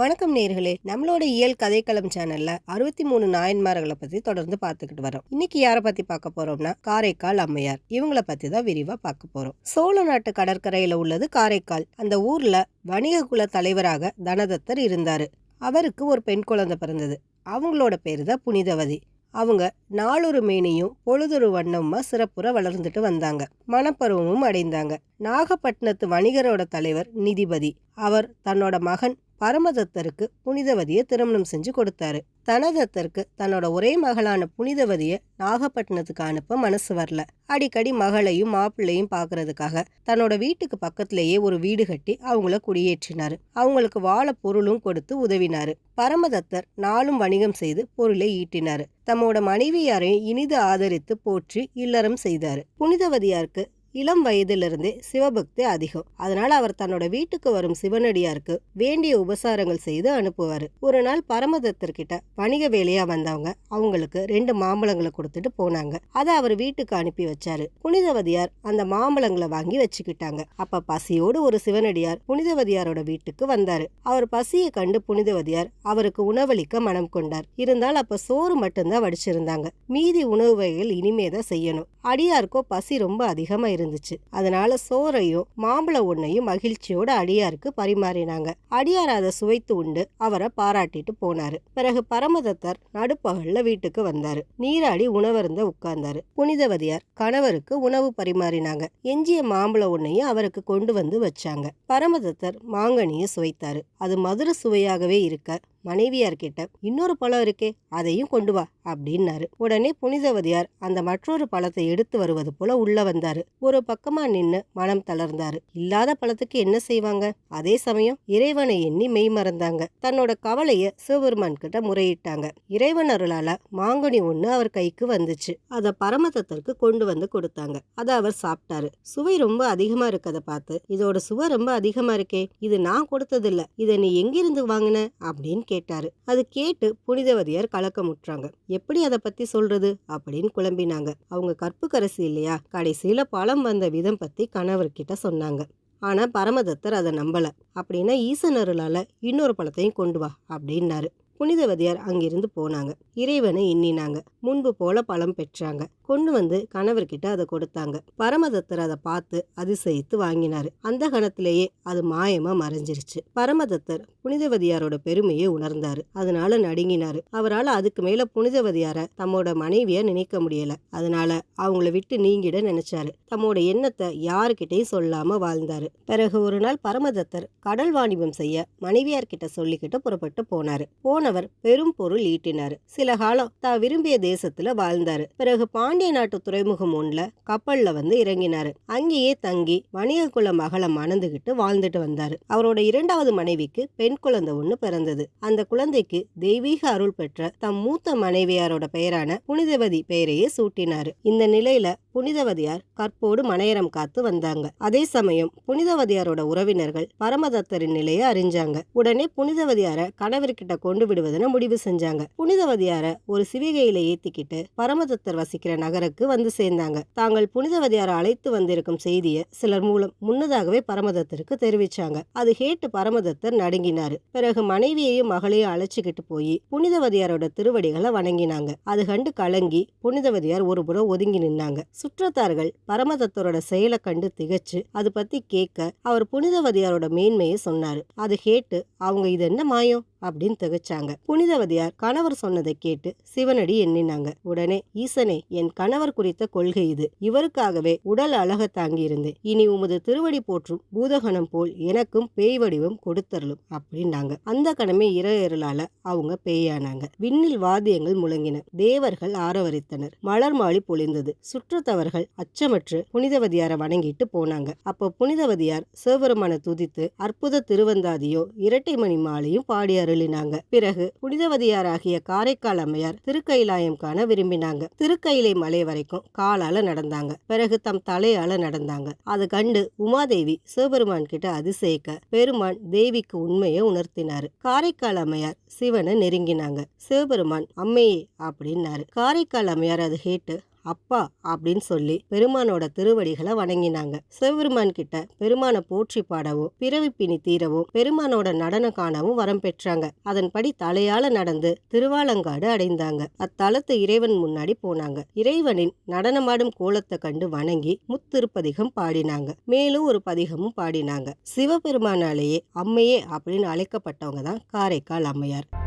வணக்கம் நேர்களே. நம்மளோட இயல் கதைக்களம் சேனல்ல அறுபத்தி மூணு நாயன்மார்களை பத்தி தொடர்ந்து பார்த்துக்கிட்டு வரோம். இன்னைக்கு யாரை பத்தி பார்க்க போறோம்னா காரைக்கால் அம்மையார். இவங்கள பத்தி தான் விரிவா பார்க்க போறோம். சோழ நாட்டு கடற்கரையில உள்ளது காரைக்கால். அந்த ஊர்ல வணிக குல தலைவராக தனதத்தர் இருந்தாரு. அவருக்கு ஒரு பெண் குழந்தை பிறந்தது. அவங்களோட பேரு தான் புனிதவதி. அவங்க நாளொரு மேனியும் பொழுதொரு வண்ணமுமா சிறப்புற வளர்ந்துட்டு வந்தாங்க. மனப்பருவமும் அடைந்தாங்க. நாகப்பட்டினத்து வணிகரோட தலைவர் நிதிபதி. அவர் தன்னோட மகன் பரமதத்தருக்கு புனிதவதியை திருமணம் செஞ்சு கொடுத்தாரு. தனதத்தருக்கு தன்னோட ஒரே மகளான புனிதவதியை நாகப்பட்டினத்துக்கு அனுப்ப மனசு வரல. அடிக்கடி மகளையும் மாப்பிள்ளையும் பார்க்கறதுக்காக தன்னோட வீட்டுக்கு பக்கத்திலேயே ஒரு வீடு கட்டி அவங்கள குடியேற்றினார். அவங்களுக்கு வாழ பொருளும் கொடுத்து உதவினாரு. பரமதத்தர் நாளும் வணிகம் செய்து பொருளை ஈட்டினார். தம்மோட மனைவியாரையும் இனிது ஆதரித்து போற்றி இல்லறம் செய்தார். புனிதவதியாருக்கு இளம் வயதிலிருந்தே சிவபக்தி அதிகம். அதனால அவர் தன்னோட வீட்டுக்கு வரும் சிவனடியாருக்கு வேண்டிய உபசாரங்கள் செய்து அனுப்புவாரு. ஒரு நாள் பரமதத்தர்கிட்ட வணிக வேலையா வந்தவங்க அவங்களுக்கு ரெண்டு மாம்பழங்களை கொடுத்துட்டு போனாங்க. அதை அவர் வீட்டுக்கு அனுப்பி வச்சாரு. புனிதவதியார் அந்த மாம்பழங்களை வாங்கி வச்சுக்கிட்டாங்க. அப்ப பசியோடு ஒரு சிவனடியார் புனிதவதியாரோட வீட்டுக்கு வந்தாரு. அவர் பசியை கண்டு புனிதவதியார் அவருக்கு உணவளிக்க மனம் கொண்டார். இருந்தால் அப்ப சோறு மட்டும்தான் வடிச்சிருந்தாங்க. மீதி உணவு வகைகள் இனிமேதான் செய்யணும். அடியாருக்கோ பசி ரொம்ப அதிகமா இருந்துச்சு. அதனால சோறையும் மாம்பழ ஒன்னையும் மகிழ்ச்சியோட அடியாருக்கு பரிமாறினாங்க. அடியார் அதை சுவைத்து உண்டு அவரை பாராட்டிட்டு போனாரு. பிறகு பரமதத்தர் நடுப்பகல்ல வீட்டுக்கு வந்தாரு. நீராடி உணவருந்த உட்கார்ந்தாரு. புனிதவதியார் கணவருக்கு உணவு பரிமாறினாங்க. எஞ்சிய மாம்பழ ஒன்னையும் அவருக்கு கொண்டு வந்து வச்சாங்க. பரமதத்தர் மாங்கனியை சுவைத்தாரு. அது மதுர சுவையாகவே இருக்க மனைவியார் கிட்ட இன்னொரு பழம் இருக்கே அதையும் கொண்டு வா அப்படின்னாரு. உடனே புனிதவதியார் அந்த மற்றொரு பழத்தை எடுத்து வருவது போல உள்ள வந்தாரு. ஒரு பக்கமா நின்னு மனம் தளர்ந்தாரு. இல்லாத பழத்துக்கு என்ன செய்வாங்க? அதே சமயம் இறைவனை எண்ணி மெய் மறந்தாங்க. தன்னோட கவலைய சிவபெருமான் கிட்ட முறையிட்டாங்க. இறைவன் அருளால மாங்கனி ஒண்ணு அவர் கைக்கு வந்துச்சு. அத பரமதத்திற்கு கொண்டு வந்து கொடுத்தாங்க. அதை அவர் சாப்பிட்டாரு. சுவை ரொம்ப அதிகமா இருக்கதை பார்த்து இதோட சுவை ரொம்ப அதிகமா இருக்கே இது நான் கொடுத்ததில்ல. இதை நீ எங்கிருந்து வாங்கின? அப்படின்னு கேட்டாரு. அது கேட்டு புனிதவதியார் கலக்கமுற்றாங்க. எப்படி அதை பத்தி சொல்றது? அப்படின்னு குழம்பினாங்க. அவங்க கற்புக்கரசி இல்லையா? கடைசியில பழம் வந்த விதம் பத்தி கணவர்கிட்ட சொன்னாங்க. ஆனா பரமதத்தர் அதை நம்பல. அப்படின்னா ஈசனருளால இன்னொரு பழத்தையும் கொண்டு வா அப்படின்னாரு. புனிதவதியார் அங்கிருந்து போனாங்க. இறைவனை எண்ணினாங்க. முன்பு போல பழம் பெற்றாங்க. கொண்டு வந்து கணவர்கிட்ட அதை கொடுத்தாங்க. பரமதத்தர் அதை பார்த்து அதிசயித்து வாங்கினாரு. அந்த கணத்திலேயே அது மாயமா மறைஞ்சிருச்சு. பரமதத்தர் புனிதவதியாரோட பெருமையை உணர்ந்தாரு. அதனால நடுங்கினாரு. அவரால் அதுக்கு மேல புனிதவதியார தம்மோட மனைவிய நினைக்க முடியல. அதனால அவங்கள விட்டு நீங்கிட நினைச்சாரு. தம்மோட எண்ணத்தை யாருக்கிட்டையும் சொல்லாம வாழ்ந்தாரு. பிறகு ஒரு நாள் பரமதத்தர் கடல் வாணிபம் செய்ய மனைவியார்கிட்ட சொல்லிக்கிட்டு புறப்பட்டு போனாரு. போனவர் பெரும் பொருள் ஈட்டினார். சில காலம் தான் விரும்பிய தேசத்துல வாழ்ந்தாரு. பிறகு பாண்டிய நாட்டு துறைமுகம் ஒன்றுல கப்பல்ல வந்து இறங்கினாரு. அங்கேயே தங்கி வணிக குல மகளை மணந்துகிட்டு வாழ்ந்துட்டு வந்தாரு. அவரோட இரண்டாவது மனைவிக்கு பெண் குழந்தை ஒண்ணு பிறந்தது. அந்த குழந்தைக்கு தெய்வீக அருள் பெற்ற தம் மூத்த மனைவியாரோட பெயரான புனிதவதி பெயரையே சூட்டினாரு. இந்த நிலையில புனிதவதியார் கற்போடு மனையரம் காத்து வந்தாங்க. அதே சமயம் புனிதவதியாரோட உறவினர்கள் பரமதத்தரின் நிலையை அறிஞ்சாங்க. உடனே புனிதவதியார கணவர்கிட்ட கொண்டு விடுவதென முடிவு செஞ்சாங்க. புனிதவதியார ஒரு சிவிகையில ஏத்திக்கிட்டு பரமதத்தர் வசிக்கிற நகருக்கு வந்து சேர்ந்தாங்க. தாங்கள் புனிதவதியார அழைத்து வந்திருக்கும் செய்தியை சிலர் மூலம் முன்னதாகவே பரமதத்தருக்கு தெரிவிச்சாங்க. அது கேட்டு பரமதத்தர் நடுங்கினாரு. பிறகு மனைவியையும் மகளையும் அழைச்சிக்கிட்டு போய் புனிதவதியாரோட திருவடிகளை வணங்கினாங்க. அது கண்டு கலங்கி புனிதவதியார் ஒரு புறம் ஒதுங்கி நின்னாங்க. சுற்றத்தார்கள் பரமதத்தரோட செயலை கண்டு திகச்சு அது பத்தி கேட்க அவர் புனிதவதியாரோட மேன்மையை சொன்னாரு. அது கேட்டு அவங்க இது என்ன மாயம்? அப்படின்னு திகச்சாங்க. புனிதவதியார் கணவர் சொன்னதை கேட்டு சிவனடி எண்ணினாங்க. உடனே ஈசனே என் கணவர் குறித்த கொள்கை இது. இவருக்காகவே உடல் அழக தாங்கியிருந்தேன். இனி உமது திருவடி போற்றும் பூதகணம் போல் எனக்கும் பேய் வடிவம் கொடுத்தரலும் அப்படின்னாங்க. அந்த கணமே இரலால அவங்க பேயானாங்க. விண்ணில் வாத்தியங்கள் முழங்கின. தேவர்கள் ஆரவரித்தனர். மலர் மாளி பொழிந்தது. சுற்றத்தவர்கள் அச்சமற்று புனிதவதியார வணங்கிட்டு போனாங்க. அப்போ புனிதவதியார் சிவபெருமான துதித்து அற்புத திருவந்தாதியோ இரட்டை மணி மாலையும் பாடியார் அருளினாங்க. பிறகு புனிதவதியாராகிய காரைக்கால் அம்மையார் திருக்கைலாயம் காண விரும்பினாங்க. திருக்கைலை மலை வரைக்கும் காலால நடந்தாங்க. பிறகு தம் தலையால நடந்தாங்க. அது கண்டு உமாதேவி சிவபெருமான் கிட்ட அதிசயிக்க பெருமான் தேவிக்கு உண்மையை உணர்த்தினாரு. காரைக்கால் அம்மையார் சிவனை நெருங்கினாங்க. சிவபெருமான் அம்மையே அப்படின்னாரு. காரைக்கால் அம்மையார் அது கேட்டு அப்பா அப்படின்னு சொல்லி பெருமானோட திருவடிகளை வணங்கினாங்க. சிவபெருமான் கிட்ட பெருமானை போற்றி பாடவும் பிறவி பிணி தீரவும் பெருமானோட நடனம் காணவும் வரம் பெற்றாங்க. அதன்படி தலையால நடந்து திருவாலங்காடு அடைந்தாங்க. அத்தலத்து இறைவன் முன்னாடி போனாங்க. இறைவனின் நடனமாடும் கோலத்தை கண்டு வணங்கி முத்திருப்பதிகம் பாடினாங்க. மேலும் ஒரு பதிகமும் பாடினாங்க. சிவபெருமானாலேயே அம்மையே அப்படின்னு அழைக்கப்பட்டவங்க தான் காரைக்கால் அம்மையார்.